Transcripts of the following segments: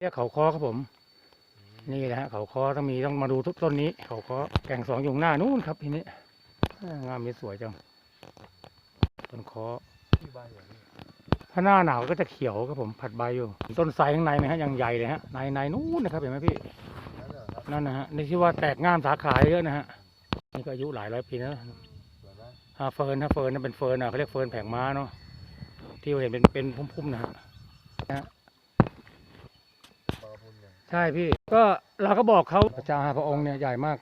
เรียกเขาคอครับผม นี่แหละฮะเขาคอต้องมีต้องมาดูทุกต้นนี้ เขาคอแก่งสองอยู่หน้านู้นครับทีนี้อ่างามมีสวยจังต้นคอที่บ้านอย่างนี้ถ้าหน้าหนาวก็จะเขียวครับผมผัดใบอยู่ ต้นไทรข้างในนะฮะยังใหญ่เลยฮะในในนู้นนะครับเห็นไหมพี่นั่นเหรอครับนั่นนะฮะนี่ที่ว่าแตกง่ามสาขาเยอะนะฮะนี่ก็อายุหลายร้อยปีแล้วสวยไหมฮาเฟิร์นฮาเฟิร์นนั่นเป็นเฟิร์นอะเขาเรียกเฟิร์นแผงม้าเนาะที่เราเห็นเป็นเป็นพุ่มๆนะฮะปลาพุนเนี่ย ใช่พี่ ก็เราก็บอกเขาพระเจ้าห้าพระองค์เนี่ยใหญ่มาก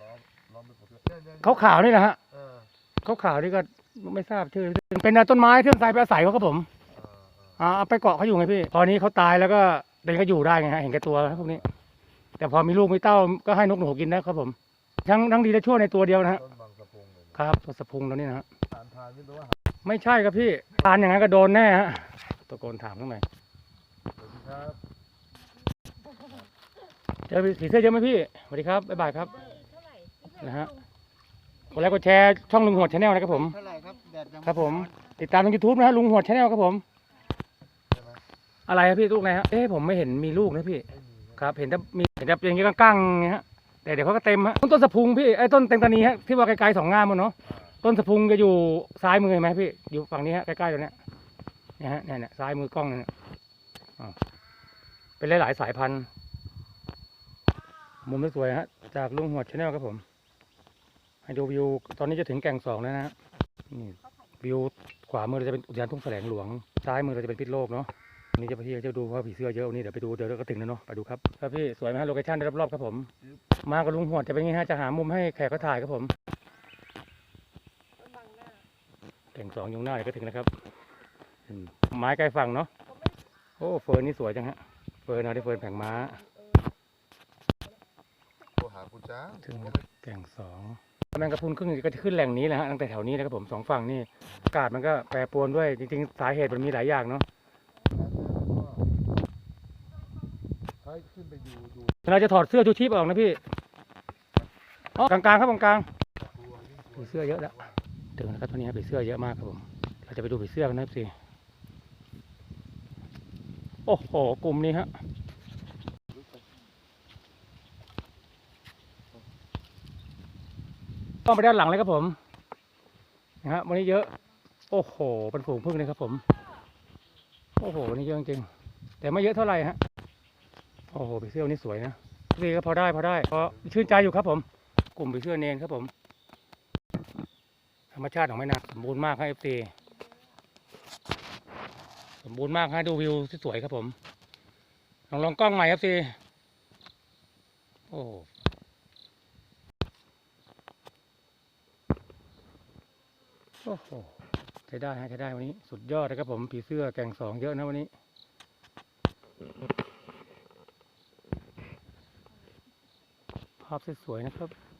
ล้อมล้อมไปหมดเลยเนี่ยเนี่ยเขาขาวนี่แหละฮะเออเขาขาวนี่ก็ไม่ทราบชื่อ เป็นต้นไม้เครื่องไทรไปอาศัยเขาครับผมเออเอออ่าเอาไปเกาะเขาอยู่ไงพี่ พอนี้เขาตายแล้วก็เป็นก็อยู่ได้ไงฮะเห็นแก่ตัวครับพวกนี้ แต่พอมีลูกมีเต้าก็ให้นกหนูกินได้ครับผม ทั้งทั้งดีและชั่วในตัวเดียวนะฮะต้นบางสะพุงเลยครับตัวสะพุงตัวนี้นะฮะทานทานนี่แปลว่าไม่ใช่ครับพี่ทานอย่างนั้นก็โดนแน่ฮะตะโกนถามข้างในสวัสดีครับเจอผีเสื้อเยอะไหมพี่สวัสดีครับบ๊ายบายครับนะฮะกดไลค์กดแชร์ช่องลุงหัวชาแนลนะครับผม เท่าไหร่ครับแดดยังครับผม ติดตามทางยูทูบนะฮะลุงหัวชาแนลครับผมใช่ไหมอะไรครับพี่ลูกไหนฮะเอ๊ะผมไม่เห็นมีลูกนะพี่ ไม่มีครับเห็นแต่มีเห็นแต่อย่างนี้ก็กั้งๆอย่างเงี้ยฮะแต่เดี๋ยวเขาก็เต็มฮะต้นสะพุงพี่ไอ้ต้นเต็งตานีฮะที่ว่าไกลๆสองงามมันเนาะต้นสะพุงจะอยู่ซ้ายมือเห็นไหมพี่อยู่ฝั่งนี้ฮะใกล้ๆตรงเนี้ยเนี่ยฮะเนี่ยเนี่ยซ้ายมือกล้องเนี่ยอ่าเป็นหลายๆสายพันธุ์ มุมสวยๆฮะ จากลุงหัวชาแนลครับผม ให้ดูวิว ตอนนี้จะถึงแก่งสองแล้วนะฮะนี่วิวขวามือเราจะเป็นอุทยานทุ่งแสลงหลวง ซ้ายมือเราจะเป็นพิษโลกเนาะวันนี้จะไปที่จะดูว่าผีเสื้อเยอะวันนี้เดี๋ยวไปดูเดี๋ยวก็ถึงแล้วเนาะไปดูครับครับพี่สวยไหมฮะโลเคชั่นรอบๆครับผม มากับลุงหัวจะเป็นไงฮะจะหามุมให้แขกเขาถ่ายครับผมแข่งสองยงหน้าเดี๋ยวก็ถึงแล้วครับอืมไม้ใกล้ฝั่งเนาะโอ้เฟิร์นนี่สวยจังฮะเฟิร์นเอาได้เฟิร์นแผงม้า คุณจ้าถึงแล้วแก่งสองแมงกะพรุนครึ่งก็จะขึ้นแหล่งนี้แหละฮะตั้งแต่แถวนี้นะครับผมสองฝั่งนี่อากาศมันก็แปรปรวนด้วยจริงๆ สาเหตุมันมีหลายอย่างเนาะให้ขึ้นไปอยู่ดูเราจะถอดเสื้อชูชีพออกนะพี่อ๋อกลางๆครับกลางๆผีเสื้อเยอะแล้วถึงแล้วครับตอนนี้ผีเสื้อเยอะมากครับผม เราจะไปดูผีเสื้อกันนะครับสิโอ้โหกลุ่มนี้ฮะ ต้องไปด้านหลังเลยครับผมนะฮะวันนี้เยอะ โอ้โหเป็นฝูงพึ่งเลยครับผม โอ้โหวันนี้เยอะจริงๆแต่ไม่เยอะเท่าไหร่ฮะโอ้โหผีเสื้อวันนี้สวยนะดีก็พอได้พอได้พอชื่นใจอยู่ครับผม กลุ่มผีเสื้อเนนครับผม ธรรมชาติของแม่นาสมบูรณ์มากครับเอฟซีสมบูรณ์มากฮะดูวิวที่สวยครับผมลองลองกล้องใหม่ครับซีโอ้ โอ้โหใช้ได้ฮะใช้ได้วันนี้สุดยอดเลยครับผมผีเสื้อแกงสองเยอะนะวันนี้ ภาพสวยๆนะครับ